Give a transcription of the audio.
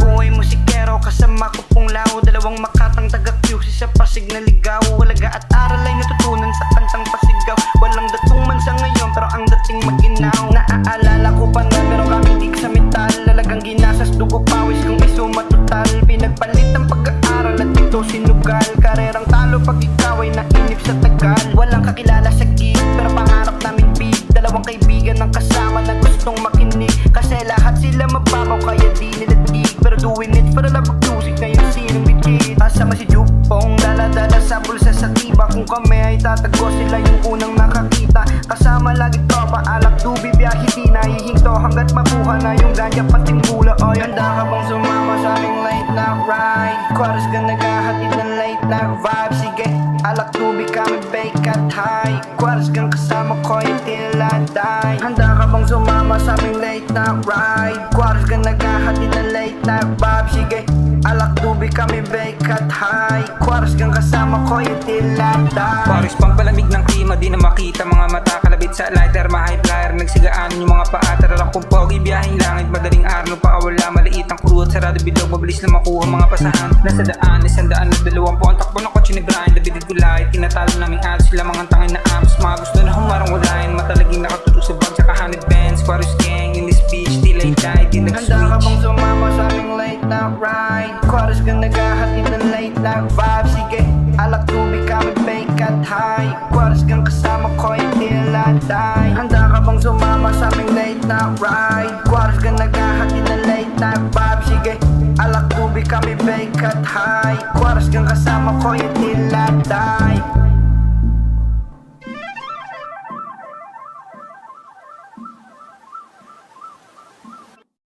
Buhay musikero kasama ko pong lao Dalawang makatang taga QC sa Pasig na ligaw Walaga at aral ay natutunan sa kantang pasigaw. Walang datong man sa ngayon pero ang dating maginaw. Naaalala ko pa na meron kaming dig sa metal. Lalagang ginasas dugo pawis kung isuma total Pinagpalit ang pag-aaral at ito sinugal. Karerang talo pag ikaw ay nainip sa tagal. Walang kakilala sa gil Kasi lahat sila mababaw kaya di nila dig Pero doing it for the love of music ngayon sinong bigit Kasama si Jupong Dala-dala sa bulsa sa tiba. Kung kami ay tatago sila yung unang nakakita. Kasama lagi tropa alak tubi biyahe di nahihinto. Hanggat makuha na yung ganja pating mula O handa ka bang sumama sa aming night ride Chorus ka naghahatid ng late night vibe Sige alak tubi kami bake at high. Chorus kang kasama ko yung tila die. Handa ka bang sumama sa aming late night ride Chorus ka naghahatid ng late night vibe Sige alak tubi kami bake at high. Chorus kang kasama ko yung tila die Paris pang palamig ng klima di na makita. Mga mata kalabit sa lighter Mahay flyer. Nagsigaan yung mga paa Tararak kong pogi. Biyaheng langit Madaling araw pakawala Maliit ang crew at sarado bilog. Mabilis na makuha mga pasahan Nasa daan isang daan na dalawang po Ang takbo ng kotse ni Brian David Gulay. Tinatalo naming ads Sila mga tangin na apps Mga gusto na humarang walain Matalaging nakatuto sa bag Tsaka honey bands. Paris gang in this beach Till I die Di Handa ka nag-switch. bang sumama sa aming late night ride? Chorus ka naghahatid ng late night vibe Sige, alak tubig kami bake at high Chorus kang kasama ko yung tila die. Handa ka bang sumama sa aming late night ride? Chorus ka naghahatid ng late night vibe Sige, alak tubig kami bake at high Chorus kang kasama ko die